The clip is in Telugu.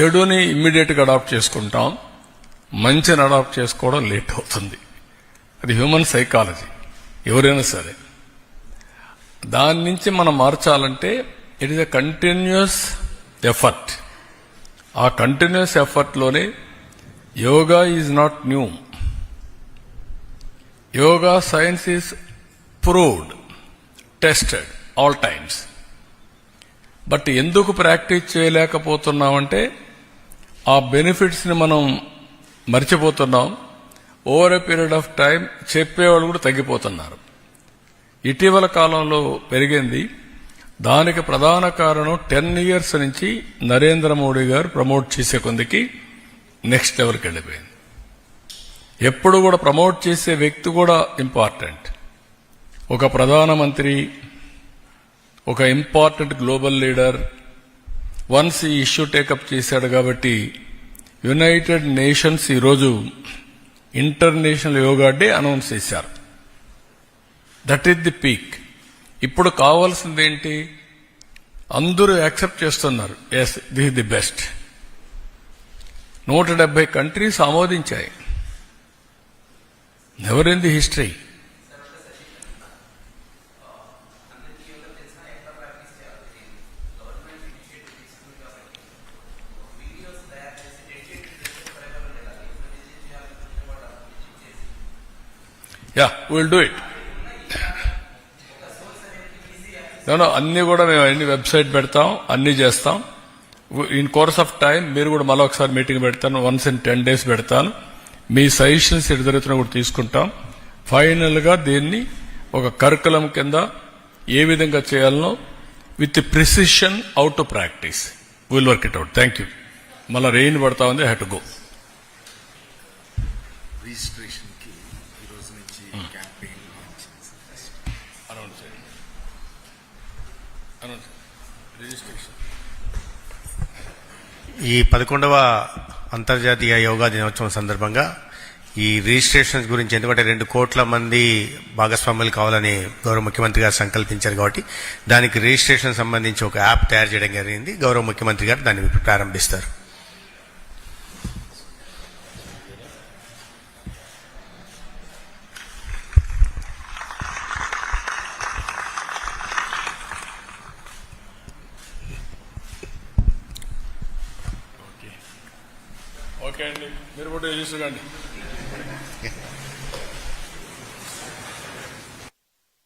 చెడుని ఇమ్మీడియట్గా అడాప్ట్ చేసుకుంటాం మంచిని అడాప్ట్ చేసుకోవడం లేట్ అవుతుంది. అది హ్యూమన్ సైకాలజీ ఎవరైనా సరే. దాని నుంచి మనం మార్చాలంటే it is a continuous effort ఆ continuous ఎఫర్ట్లోనే yoga is not new yoga science is proved tested all times but ఎందుకు ప్రాక్టీస్ చేయలేకపోతున్నామంటే ఆ బెనిఫిట్స్ని మనం మర్చిపోతున్నాం. Over a period of time చెప్పేవాళ్ళు కూడా తగ్గిపోతున్నారు. ఇటీవల కాలంలో పెరిగింది. దానికి ప్రధాన కారణం టెన్ ఇయర్స్ నుంచి నరేంద్ర మోడీ గారు ప్రమోట్ చేసే కొందికి నెక్స్ట్ లెవెల్కి వెళ్ళిపోయింది. ఎప్పుడు కూడా ప్రమోట్ చేసే వ్యక్తి కూడా ఇంపార్టెంట్ ఒక ప్రధానమంత్రి ఒక ఇంపార్టెంట్ గ్లోబల్ లీడర్ వన్స్ ఈ ఇష్యూ టేకప్ చేశాడు కాబట్టి యునైటెడ్ నేషన్స్ ఈరోజు ఇంటర్నేషనల్ యోగా డే అనౌన్స్ చేశారు. That is the peak. ఇప్పుడు కావాల్సింది ఏంటి అందరూ యాక్సెప్ట్ చేస్తున్నారు. ఎస్ దిస్ ది బెస్ట్ నూట డెబ్బై కంట్రీస్ ఆమోదించాయి. Never in the history yeah will do it no అన్ని కూడా మేము అన్ని వెబ్సైట్ పెడతాం అన్ని చేస్తాం. ఇన్ కోర్స్ ఆఫ్ టైం మీరు కూడా మళ్ళీ ఒకసారి మీటింగ్ పెడతాను వన్స్ ఇన్ టెన్ డేస్ పెడతాను. మీ సజెషన్స్ ఎటు జరుగుతున్నా కూడా తీసుకుంటాం. ఫైనల్గా దీన్ని ఒక కరికులం కింద ఏ విధంగా చేయాలనో with precision out to practice will work it out thank you మళ్ళీ రెయిన్ పడతా ఉంది హ్యాట్ గో రిజిస్ట్రేషన్ ఈ రోజు నుంచి క్యాంపెయిన్ లాంచ్. అనౌన్స్ చేయండి అనౌన్స్ రిజిస్ట్రేషన్. ఈ పదకొండవ అంతర్జాతీయ యోగా దినోత్సవం సందర్భంగా ఈ రిజిస్ట్రేషన్స్ గురించి ఎందుకంటే రెండు కోట్ల మంది భాగస్వాములు కావాలని గౌరవ ముఖ్యమంత్రి గారు సంకల్పించారు కాబట్టి దానికి రిజిస్ట్రేషన్ సంబంధించి ఒక యాప్ తయారు చేయడం జరిగింది. గౌరవ ముఖ్యమంత్రి గారు దాన్ని ప్రారంభిస్తారు. ఓకే అండి. మీరు కూడా చూసుకోండి